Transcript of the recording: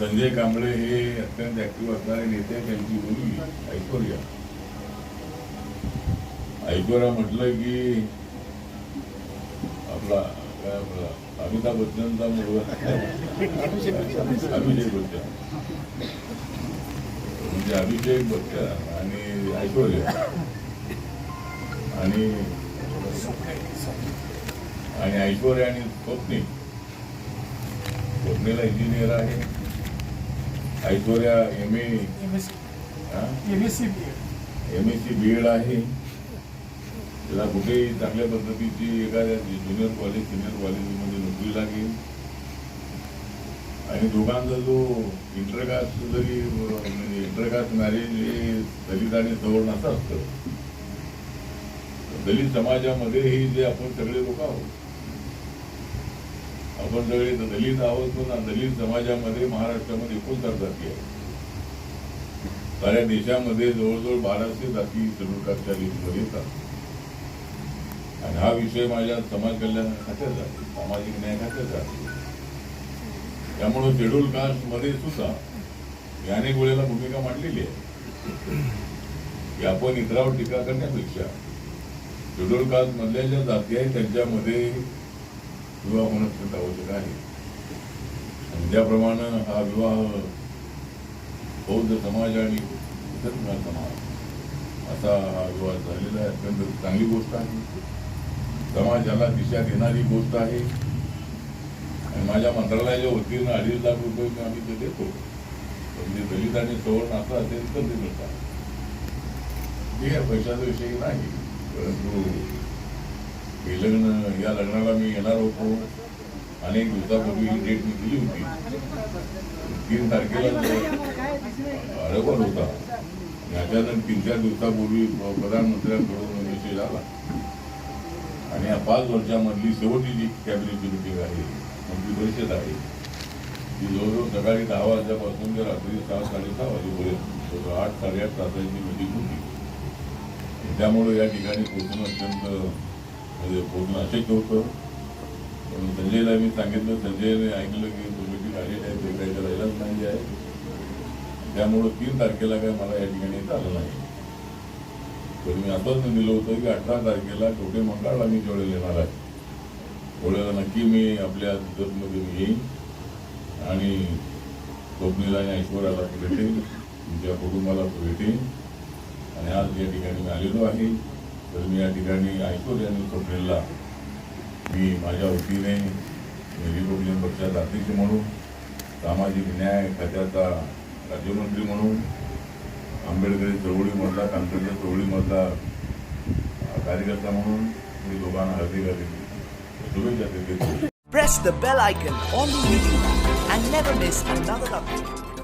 संजय कांबळे हे अत्यंत ऍक्टिव्ह असणारे नेते त्यांची मुलगी ऐश्वर्या ऐश्वर्या म्हटलं की आपला काय आपला अमिताभ बच्चनचा मुलगा. अभिषेक बच्चन. म्हणजे अभिषेक बच्चन आणि ऐश्वर्या आणि आणि ऐश्वर्या आणि स्वप्नी. स्वप्नेला इंजिनियर आहे. Aishwarya M S M S C B M S C B Ed आहे. तिला कुठेही चांगल्या पद्धतीची एखाद्या ज्युनियर कॉलेज सिनियर कॉलेजमध्ये नोकरी लागेल. आणि दोघांचा जो इंटरकास्ट जरी म्हणजे इंटरकास्ट मॅरेज हे दलित आणि सवर्ण असं असतं. दलित समाजामध्ये हे जे आपण सगळे लोक आहोत आपण सगळे दलित आहोत पण दलित समाजामध्ये महाराष्ट्रामध्ये एकोणसाठ जाती आहे साऱ्या देशामध्ये जवळजवळ बाराशे जाती शेड्यूल लिस्टवर येतात. आणि हा विषय माझ्या समाज कल्याण खात्यात आहे सामाजिक न्याय खात्यात आहे त्यामुळं शेड्यूल कास्टमध्ये सुद्धा मी अनेक वेळेला भूमिका मांडलेली आहे. की आपण इतरावर टीका करण्यापेक्षा शेड्यूल कास्टमधल्या ज्या जाती आहेत त्यांच्यामध्ये विवाह होणं अत्यंत आवश्यक आहे. आणि त्याप्रमाणे हा विवाह बौद्ध समाज आणि इतर समाज असा हा विवाह झालेला आहे. अत्यंत चांगली गोष्ट आहे. समाजाला दिशा देणारी गोष्ट आहे. आणि माझ्या मंत्रालयाच्या वतीनं अडीच लाख रुपये मी आम्ही ते देतो. म्हणजे दलित आणि सवर्ण असं असेल तर ते मिळतात. ठीक आहे पैशाचा विषय नाही परंतु हे लग्न या लग्नाला मी येणार होतो. अनेक दिवसापूर्वी ही डेट मी दिली होती. तीन तारखेला रविवार होता. अचानक तीन चार दिवसापूर्वी प्रधानमंत्र्यांकडून मेसेज आला. आणि या पाच वर्षामधली शेवटची जी कॅबिनेटची मिटिंग आहे मंत्री परिषद आहे ती जवळजवळ सकाळी दहा वाजल्यापासून ते रात्री सहा साडेसहा वाजेपर्यंत आठ साडेआठ तासांची मिटिंग होती. त्यामुळे या ठिकाणी पोहोचणं अत्यंत म्हणजे पूर्ण अशक्य होतं. पण संजयला मी सांगितलं संजयने ऐकलं की तो मिटिंग आलेली आहे ते काही करायलाच नाही आहे. त्यामुळं तीन तारखेला काय मला या ठिकाणी आलं नाही. पण मी आताच दिलं होतं की अठरा तारखेला छोटे मंगळाला मी जेवढे येणार आहे. थोड्याला नक्की मी आपल्या मध्ये मी येईन. आणि स्वप्नीला आणि ऐश्वर्याला भेटेन. तुमच्या कुटुंबाला भेटेन. आणि आज या ठिकाणी मी आलेलो आहे. तर मी या ठिकाणी ऐकून आणि स्वप्नीलला मी माझ्या वतीने रिपब्लिकन पक्षाचा अध्यक्ष म्हणून सामाजिक न्याय खात्याचा राज्यमंत्री म्हणून आंबेडकरी चळवळीमधला कांतच्या चळवळीमधला कार्यकर्ता म्हणून मी लोकांना हार्दिक हार्दिक शुभेच्छा देते Press the bell icon on the YouTube and never miss another update.